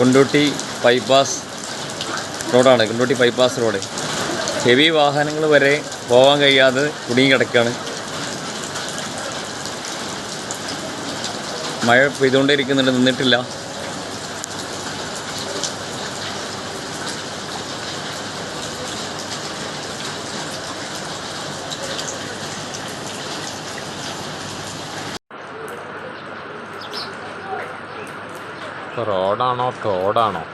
Kondotty bypass റോഡാണ് Kondotty bypass road. Heavy വാഹനങ്ങൾ വരെ പോകാൻ കഴിയാതെ കുടുങ്ങി കിടക്കുകയാണ്. മഴ പെയ്തുകൊണ്ടിരിക്കുന്നുണ്ട് നിന്നിട്ടില്ല. റോഡാണോ? തോടാണോ?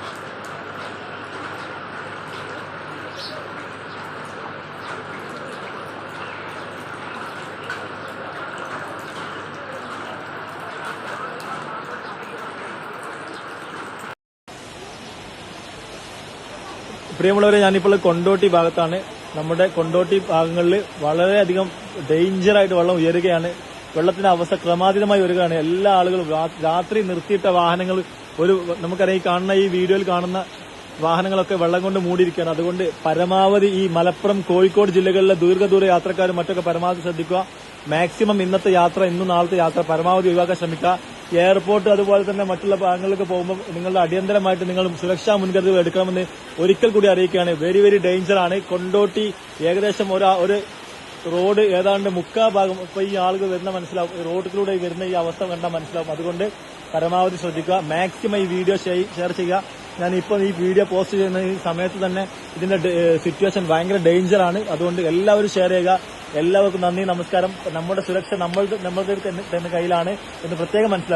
പ്രിയമുള്ളവരെ ഞാനിപ്പോൾ കൊണ്ടോട്ടി ഭാഗത്താണ്. നമ്മുടെ കൊണ്ടോട്ടി ഭാഗങ്ങളിൽ വളരെയധികം ഡേഞ്ചറായിട്ട് വെള്ളം ഉയരുകയാണ്. വെള്ളത്തിന്റെ അവസ്ഥ ക്രമാതീതമായി വരികയാണ്. എല്ലാ ആളുകളും രാത്രി നിർത്തിയിട്ട വാഹനങ്ങൾ ഒരു നമുക്കറിയാം ഈ കാണുന്ന ഈ വീഡിയോയിൽ കാണുന്ന വാഹനങ്ങളൊക്കെ വെള്ളം കൊണ്ട് മൂടിയിരിക്കുകയാണ്. അതുകൊണ്ട് പരമാവധി ഈ മലപ്പുറം കോഴിക്കോട് ജില്ലകളിലെ ദീർഘദൂര യാത്രക്കാരും മറ്റൊക്കെ പരമാവധി ശ്രദ്ധിക്കുക. മാക്സിമം ഇന്നത്തെ യാത്ര ഇന്നും നാളത്തെ യാത്ര പരമാവധി ഒഴിവാക്കാൻ ശ്രമിക്കുക. എയർപോർട്ട് അതുപോലെ തന്നെ മറ്റുള്ള ഭാഗങ്ങളിലേക്ക് പോകുമ്പോൾ നിങ്ങളുടെ അടിയന്തരമായിട്ട് നിങ്ങൾ സുരക്ഷാ മുൻകരുതൽ എടുക്കണമെന്ന് ഒരിക്കൽ കൂടി അറിയിക്കുകയാണ്. Very very ഡേഞ്ചറാണ്. കൊണ്ടോട്ടി ഏകദേശം ഒരു റോഡ് ഏതാണ്ട് മുക്കാ ഭാഗം ഇപ്പൊ ഈ ആളുകൾ വരുന്ന മനസ്സിലാവും. റോഡിലൂടെ വരുന്ന ഈ അവസ്ഥ കണ്ടാൽ മനസ്സിലാവും. അതുകൊണ്ട് പരമാവധി ശ്രദ്ധിക്കുക. മാക്സിമം ഈ വീഡിയോ ഷെയർ ചെയ്യുക. ഞാൻ ഇപ്പോൾ ഈ വീഡിയോ പോസ്റ്റ് ചെയ്യുന്ന ഈ സമയത്ത് തന്നെ ഇതിന്റെ സിറ്റുവേഷൻ ഭയങ്കര ആണ്. അതുകൊണ്ട് എല്ലാവരും ഷെയർ ചെയ്യുക. എല്ലാവർക്കും നന്ദി നമസ്കാരം. നമ്മുടെ സുരക്ഷ നമ്മൾ നമ്മളുടെ തന്നെ കയ്യിലാണ് എന്ന് പ്രത്യേകം മനസ്സിലാവും